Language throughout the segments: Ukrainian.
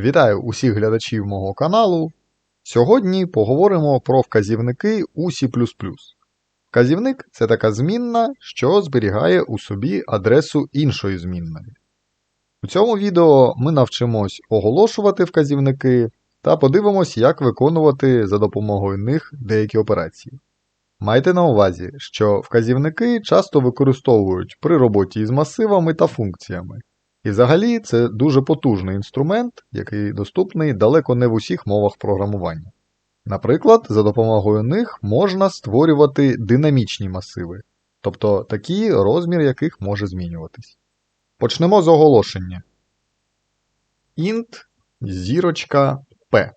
Вітаю усіх глядачів мого каналу. Сьогодні поговоримо про вказівники у C. Вказівник це така змінна, що зберігає у собі адресу іншої змінної. У цьому відео ми навчимось оголошувати вказівники та подивимось, як виконувати за допомогою них деякі операції. Майте на увазі, що вказівники часто використовують при роботі із масивами та функціями. І взагалі це дуже потужний інструмент, який доступний далеко не в усіх мовах програмування. Наприклад, за допомогою них можна створювати динамічні масиви, тобто такі, розмір яких може змінюватись. Почнемо з оголошення. int зірочка p.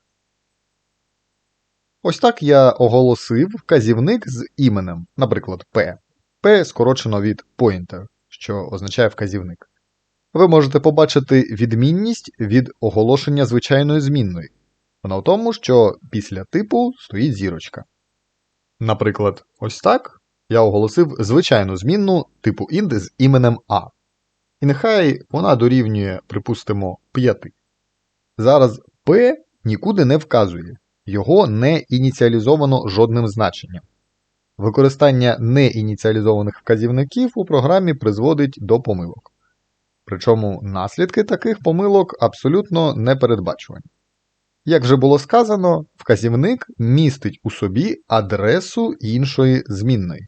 Ось так я оголосив вказівник з іменем, наприклад, p. p скорочено від pointer, що означає вказівник ви можете побачити відмінність від оголошення звичайної змінної. Вона в тому, що після типу стоїть зірочка. Наприклад, ось так я оголосив звичайну змінну типу int з іменем A. І нехай вона дорівнює, припустимо, 5. Зараз P нікуди не вказує, його не ініціалізовано жодним значенням. Використання неініціалізованих вказівників у програмі призводить до помилок. Причому наслідки таких помилок абсолютно непередбачувані. Як вже було сказано, вказівник містить у собі адресу іншої змінної.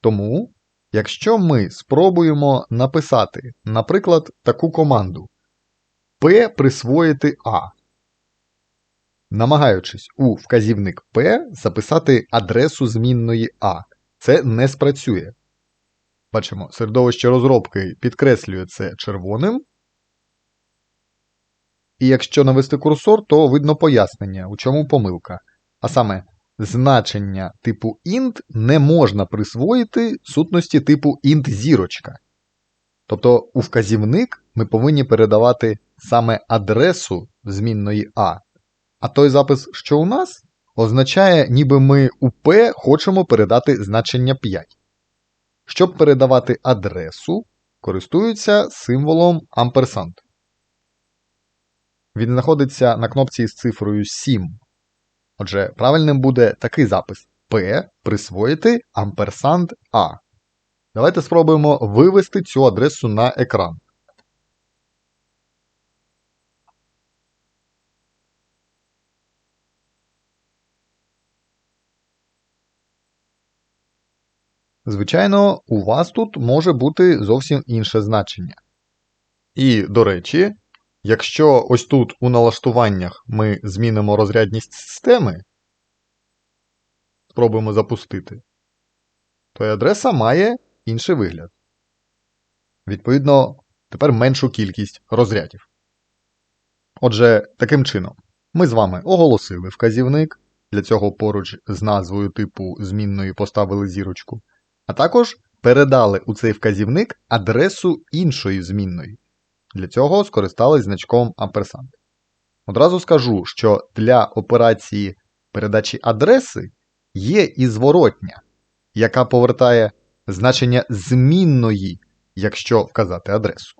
Тому, якщо ми спробуємо написати, наприклад, таку команду P присвоїти А, намагаючись у вказівник P записати адресу змінної А, це не спрацює. Бачимо, середовище розробки підкреслює це червоним. І якщо навести курсор, то видно пояснення, у чому помилка. А саме, значення типу int не можна присвоїти сутності типу int зірочка. Тобто у вказівник ми повинні передавати саме адресу змінної А. А той запис, що у нас, означає, ніби ми у P хочемо передати значення 5. Щоб передавати адресу, користуються символом амперсант. Він знаходиться на кнопці з цифрою 7. Отже, правильним буде такий запис P присвоїти амперсант А. Давайте спробуємо вивести цю адресу на екран. Звичайно, у вас тут може бути зовсім інше значення. І, до речі, якщо ось тут у налаштуваннях ми змінимо розрядність системи, спробуємо запустити, то і адреса має інший вигляд. Відповідно, тепер меншу кількість розрядів. Отже, таким чином, ми з вами оголосили вказівник, для цього поруч з назвою типу змінної поставили зірочку а також передали у цей вказівник адресу іншої змінної. Для цього скористались значком амперсант. Одразу скажу, що для операції передачі адреси є і зворотня, яка повертає значення змінної, якщо вказати адресу.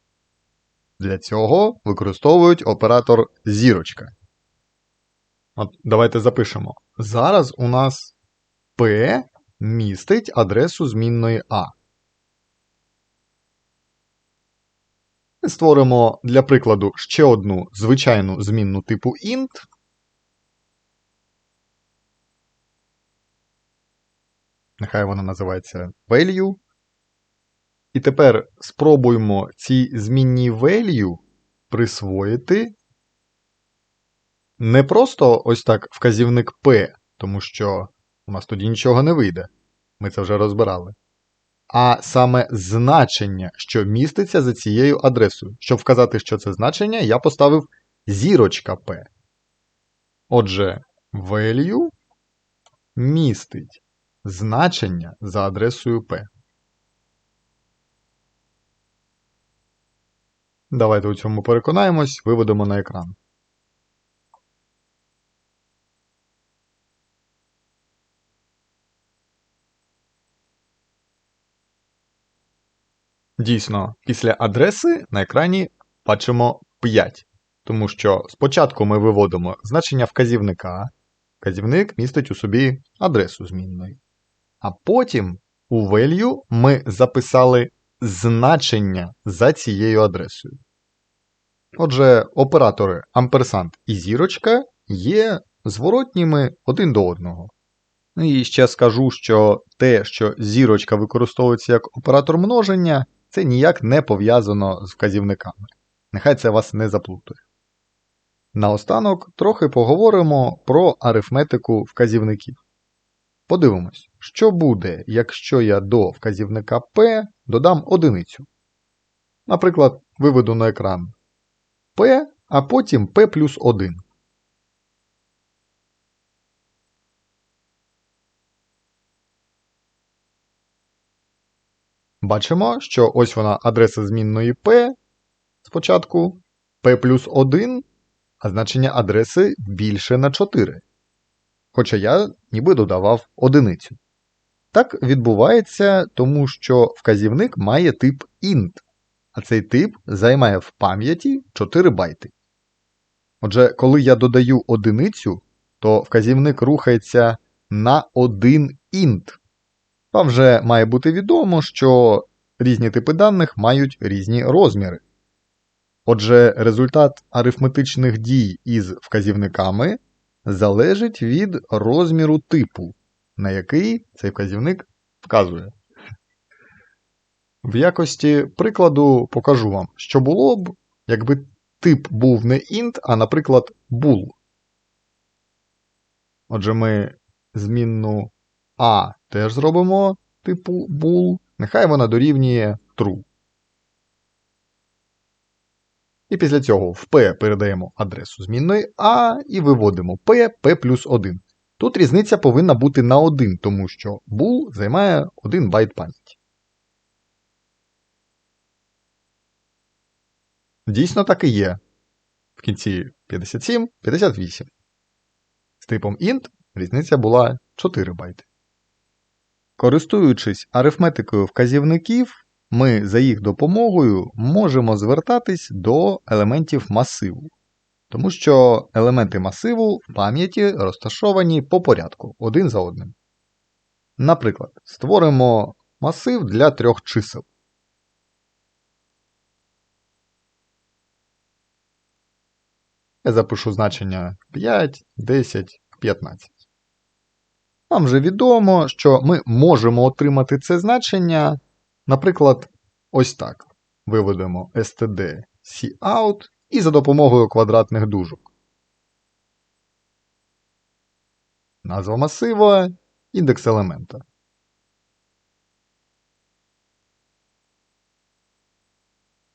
Для цього використовують оператор зірочка. От Давайте запишемо. Зараз у нас P містить адресу змінної А. Створимо для прикладу ще одну звичайну змінну типу int. Нехай вона називається value. І тепер спробуємо цій змінній value присвоїти не просто ось так вказівник P, тому що у нас тоді нічого не вийде. Ми це вже розбирали. А саме значення, що міститься за цією адресою. Щоб вказати, що це значення, я поставив зірочка P. Отже, value містить значення за адресою P. Давайте у цьому переконаємось, виведемо на екран. Дійсно, після адреси на екрані бачимо 5. Тому що спочатку ми виводимо значення вказівника, вказівник містить у собі адресу змінної. А потім у value ми записали значення за цією адресою. Отже, оператори амперсант і зірочка є зворотніми один до одного. Ну і ще скажу, що те, що зірочка використовується як оператор множення, це ніяк не пов'язано з вказівниками. Нехай це вас не заплутує. Наостанок трохи поговоримо про арифметику вказівників. Подивимось, що буде, якщо я до вказівника P додам одиницю. Наприклад, виведу на екран P, а потім P плюс 1. Бачимо, що ось вона адреса змінної P спочатку P плюс 1, а значення адреси більше на 4. Хоча я ніби додавав одиницю. Так відбувається, тому що вказівник має тип int, а цей тип займає в пам'яті 4 байти. Отже, коли я додаю одиницю, то вказівник рухається на один int. Вам вже має бути відомо, що різні типи даних мають різні розміри. Отже, результат арифметичних дій із вказівниками залежить від розміру типу, на який цей вказівник вказує. В якості прикладу покажу вам, що було б, якби тип був не int, а, наприклад, bool. Отже, ми змінну A теж зробимо типу bool, нехай вона дорівнює true. І після цього в P передаємо адресу змінної A і виводимо P, P плюс 1. Тут різниця повинна бути на 1, тому що bool займає 1 байт пам'яті. Дійсно так і є. В кінці 57, 58. З типом int різниця була 4 байти. Користуючись арифметикою вказівників, ми за їх допомогою можемо звертатись до елементів масиву, тому що елементи масиву в пам'яті розташовані по порядку один за одним. Наприклад, створимо масив для трьох чисел. Я запишу значення 5, 10, 15. Нам вже відомо, що ми можемо отримати це значення, наприклад, ось так. Виведемо std cout і за допомогою квадратних дужок. Назва масива, індекс елемента.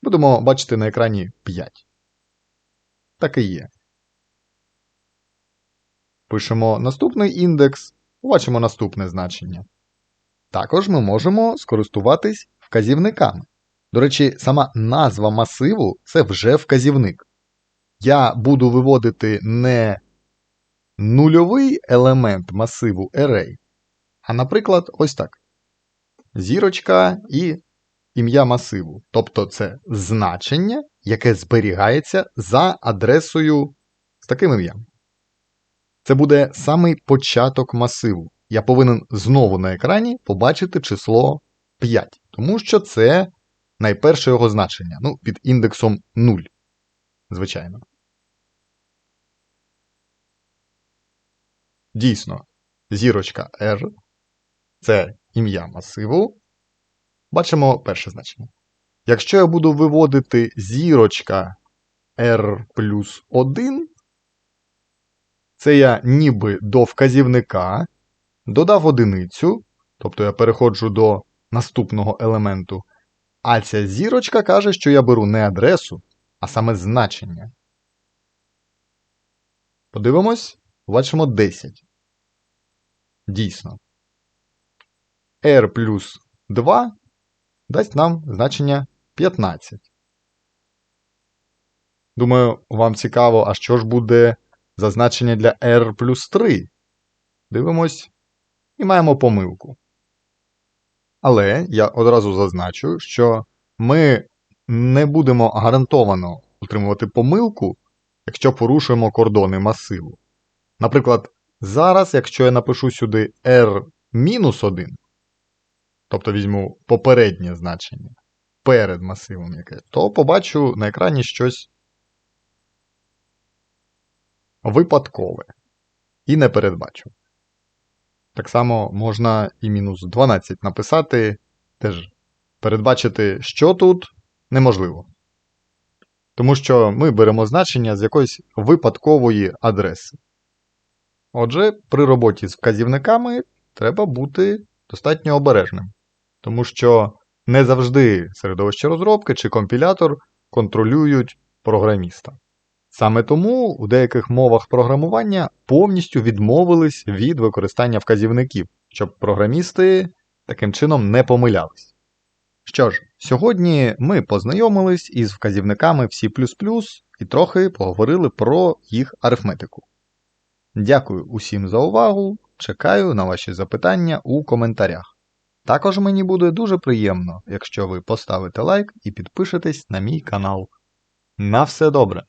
Будемо бачити на екрані 5. Так і є. Пишемо наступний індекс, побачимо наступне значення. Також ми можемо скористуватись вказівниками. До речі, сама назва масиву це вже вказівник. Я буду виводити не нульовий елемент масиву array, а, наприклад, ось так. Зірочка і ім'я масиву. Тобто це значення, яке зберігається за адресою з таким ім'ям. Це буде самий початок масиву. Я повинен знову на екрані побачити число 5, тому що це найперше його значення. Ну, під індексом 0. Звичайно. Дійсно, зірочка R це ім'я масиву. Бачимо перше значення. Якщо я буду виводити зірочка R плюс 1, це я ніби до вказівника додав одиницю, тобто я переходжу до наступного елементу. А ця зірочка каже, що я беру не адресу, а саме значення. Подивимось, бачимо 10. Дійсно. R плюс 2 дасть нам значення 15. Думаю, вам цікаво, а що ж буде за значення для R плюс 3? Дивимось і маємо помилку. Але я одразу зазначу, що ми не будемо гарантовано отримувати помилку, якщо порушуємо кордони масиву. Наприклад, зараз, якщо я напишу сюди R-1, тобто візьму попереднє значення перед масивом якесь, то побачу на екрані щось випадкове і не передбачу. Так само можна і мінус 12 написати, теж передбачити, що тут неможливо. Тому що ми беремо значення з якоїсь випадкової адреси. Отже, при роботі з вказівниками треба бути достатньо обережним, тому що не завжди середовище розробки чи компілятор контролюють програміста. Саме тому у деяких мовах програмування повністю відмовились від використання вказівників, щоб програмісти таким чином не помилялись. Що ж, сьогодні ми познайомились із вказівниками в C і трохи поговорили про їх арифметику. Дякую усім за увагу, чекаю на ваші запитання у коментарях. Також мені буде дуже приємно, якщо ви поставите лайк і підпишетесь на мій канал. На все добре!